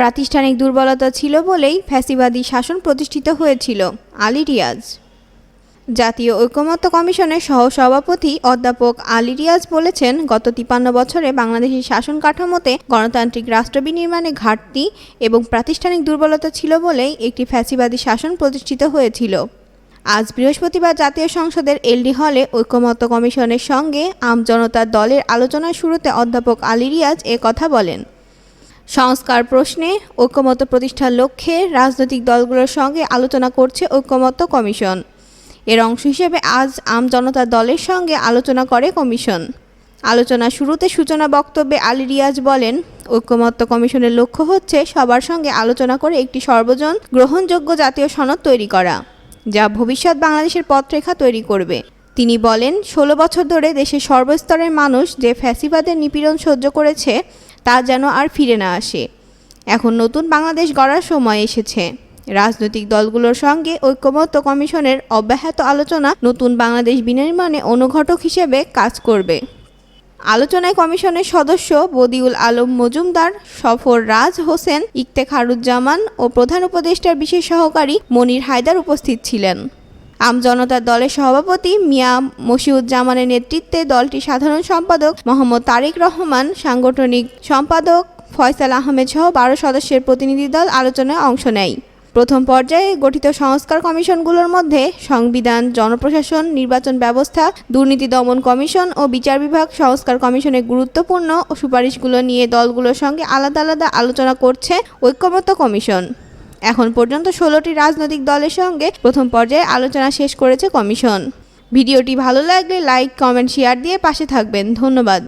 প্রাতিষ্ঠানিক দুর্বলতা ছিল বলেই ফ্যাসিবাদী শাসন প্রতিষ্ঠিত হয়েছিল। আলী রিয়াজ। জাতীয় ঐকমত্য কমিশনের সহসভাপতি অধ্যাপক আলী রিয়াজ বলেছেন, গত তিপান্ন বছরে বাংলাদেশের শাসন কাঠামোতে গণতান্ত্রিক রাষ্ট্র বিনির্মাণে ঘাটতি এবং প্রাতিষ্ঠানিক দুর্বলতা ছিল বলেই একটি ফ্যাসিবাদী শাসন প্রতিষ্ঠিত হয়েছিল। আজ বৃহস্পতিবার জাতীয় সংসদের এলডি হলে ঐকমত্য কমিশনের সঙ্গে আমজনতার দলের আলোচনার শুরুতে অধ্যাপক আলী রিয়াজ কথা বলেন। সংস্কার প্রশ্নে ঐকমত্য প্রতিষ্ঠার লক্ষ্যে রাজনৈতিক দলগুলোর সঙ্গে আলোচনা করছে ঐকমত্য কমিশন। এর অংশ হিসেবে আজ আমজনতার দলের সঙ্গে আলোচনা করে কমিশন। আলোচনা শুরুতে সূচনা বক্তব্যে আলী রিয়াজ বলেন ঐকমত্য কমিশনের লক্ষ্য হচ্ছে সবার সঙ্গে আলোচনা করে একটি সর্বজন গ্রহণযোগ্য জাতীয় সনদ তৈরি করা, যা ভবিষ্যৎ বাংলাদেশের পথরেখা তৈরি করবে। তিনি বলেন, ষোলো বছর ধরে দেশের সর্বস্তরের মানুষ যে ফ্যাসিবাদের নিপীড়ন সহ্য করেছে তা যেন আর ফিরে না আসে। এখন নতুন বাংলাদেশ গড়ার সময় এসেছে। রাজনৈতিক দলগুলোর সঙ্গে ঐক্যমত্য কমিশনের অব্যাহত আলোচনা নতুন বাংলাদেশ বিনির্মাণে অনুঘটক হিসেবে কাজ করবে। আলোচনায় কমিশনের সদস্য বদিউল আলম মজুমদার, সফর রাজ হোসেন ইকতেখারুজ্জামান ও প্রধান উপদেষ্টার বিশেষ সহকারী মনির হায়দার উপস্থিত ছিলেন। আমজনতার দলের সভাপতি মিয়া মশিউজ্জামানের নেতৃত্বে দলটির সাধারণ সম্পাদক মোহাম্মদ তারেক রহমান, সাংগঠনিক সম্পাদক ফয়সাল আহমেদ সহ বারো সদস্যের প্রতিনিধি দল আলোচনায় অংশ নেয়। প্রথম পর্যায়ে গঠিত সংস্কার কমিশনগুলোর মধ্যে সংবিধান, জনপ্রশাসন, নির্বাচন ব্যবস্থা, দুর্নীতি দমন কমিশন ও বিচার বিভাগ সংস্কার কমিশনের গুরুত্বপূর্ণ সুপারিশগুলো নিয়ে দলগুলোর সঙ্গে আলাদা আলাদা আলোচনা করছে ঐক্যমত্য কমিশন। এখন পর্যন্ত ষোলোটি রাজনৈতিক দলের সঙ্গে প্রথম পর্যায়ে আলোচনা শেষ করেছে কমিশন। ভিডিওটি ভালো লাগলে লাইক, কমেন্ট, শেয়ার দিয়ে পাশে থাকবেন। ধন্যবাদ।